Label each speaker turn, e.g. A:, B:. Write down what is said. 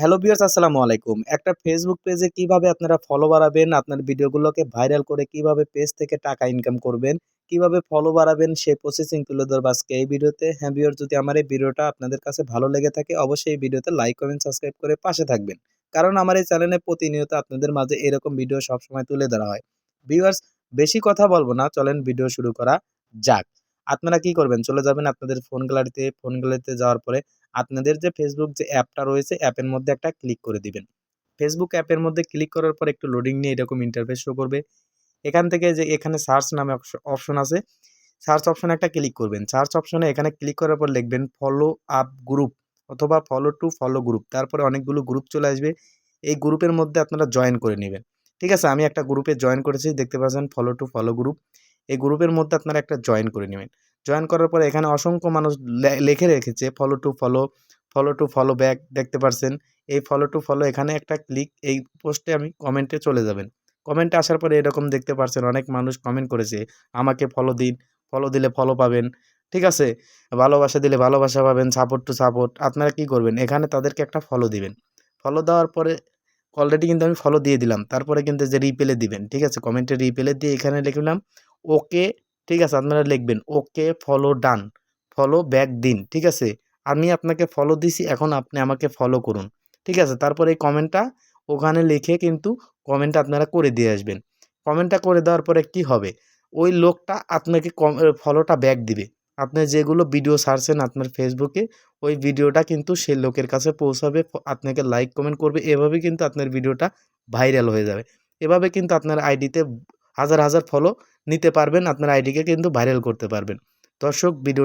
A: Hello viewers আসসালামু আলাইকুম। একটা ফেসবুক পেজে কীভাবে আপনারা ফলো বাড়াবেন, আপনার ভিডিওগুলোকে ভাইরাল করে কীভাবে পেজ থেকে টাকা ইনকাম করবেন, কীভাবে ফলো বাড়াবেন, সেই প্রসেসিং তুলে ধরবো আজকে এই ভিডিওতে। হ্যাঁ ভিউয়ার যদি আমার এই ভিডিওটা আপনাদের কাছে ভালো লেগে থাকে, অবশ্যই এই ভিডিওতে লাইক কমেন্ট সাবস্ক্রাইব করে পাশে থাকবেন। কারণ আমার এই চ্যানেলে প্রতিনিয়ত আপনাদের মাঝে এরকম ভিডিও সবসময় তুলে ধরা হয়। ভিউয়ার্স বেশি কথা বলব না, চলেন ভিডিও শুরু করা যাক। আপনারা কি করবেন? চলে যাবেন আপনাদের ফোন গ্যালারিতে ফোন গ্যালারিতে যাওয়ার পরে আপনাদের যে ফেসবুক যে অ্যাপটা রয়েছে, অ্যাপের মধ্যে একটা ক্লিক করে দিবেন। ফেসবুক অ্যাপের মধ্যে ক্লিক করার পর একটু লোডিং নিয়ে এরকম ইন্টারফেস শো করবে। এখান থেকে যে এখানে সার্চ নামে অপশন আছে সার্চ অপশনে একটা ক্লিক করবেন। সার্চ অপশনে এখানে ক্লিক করার পর লিখবেন ফলো আপ গ্রুপ অথবা ফলো টু ফলো গ্রুপ তারপরে অনেকগুলো গ্রুপ চলে আসবে। এই গ্রুপের মধ্যে আপনারা জয়েন করে নেবেন। ঠিক আছে, আমি একটা গ্রুপে জয়েন করেছি, দেখতে পাচ্ছেন ফলো টু ফলো গ্রুপ এই গ্রুপের মধ্যে আপনারা একটা জয়েন করে নেবেন। জয়েন করার পরে এখানে অসংখ্য মানুষ লিখে রেখেছে follow to follow follow to follow back দেখতে পারছেন? এই ফলো টু ফলো এখানে একটা ক্লিক এই পোস্টে আমি কমেন্টে চলে যাবেন। কমেন্টে আসার পরে এরকম দেখতে পারছেন, অনেক মানুষ কমেন্ট করেছে, আমাকে ফলো দিন ফলো দিলে ফলো পাবেন। ঠিক আছে? ভালোবাসা দিলে ভালোবাসা পাবেন সাপোর্ট টু সাপোর্ট আপনারা কি করবেন? এখানে তাদেরকে একটা ফলো দিবেন। ফলো দেওয়ার পরে অলরেডি কিন্তু আমি ফলো দিয়ে দিলাম, তারপরে কিন্তু যে রিপেলে দিবেন, ঠিক আছে? কমেন্টে রিপেলে দিয়ে এখানে লিখলাম, ওকে ঠিক আছে? আপনারা লিখবেন, okay follow done follow back দিন। ঠিক আছে? আমি আপনাকে ফলো দিছি, এখন আপনি আমাকে ফলো করুন। ঠিক আছে? তারপরে এই কমেন্টটা ওখানে লিখে কিন্তু কমেন্টটা আপনারা করে দিয়ে আসবেন। কমেন্টটা করে দেওয়ার পরে কি হবে? ওই লোকটা আপনাকে কম ফলোটা ব্যাক দিবে। আপনি যেগুলো ভিডিও ছাড়ছেন আপনার ফেসবুকে ওই ভিডিওটা কিন্তু সেই লোকের কাছে পৌঁছাবে আপনাকে লাইক কমেন্ট করবে। এভাবে কিন্তু আপনার ভিডিওটা ভাইরাল হয়ে যাবে। এভাবে কিন্তু আপনার আইডিতে হাজার হাজার ফলো নিতে পারবেন। আপনার আইডিকে কিন্তু ভাইরাল করতে পারবেন। দর্শক ভিডিও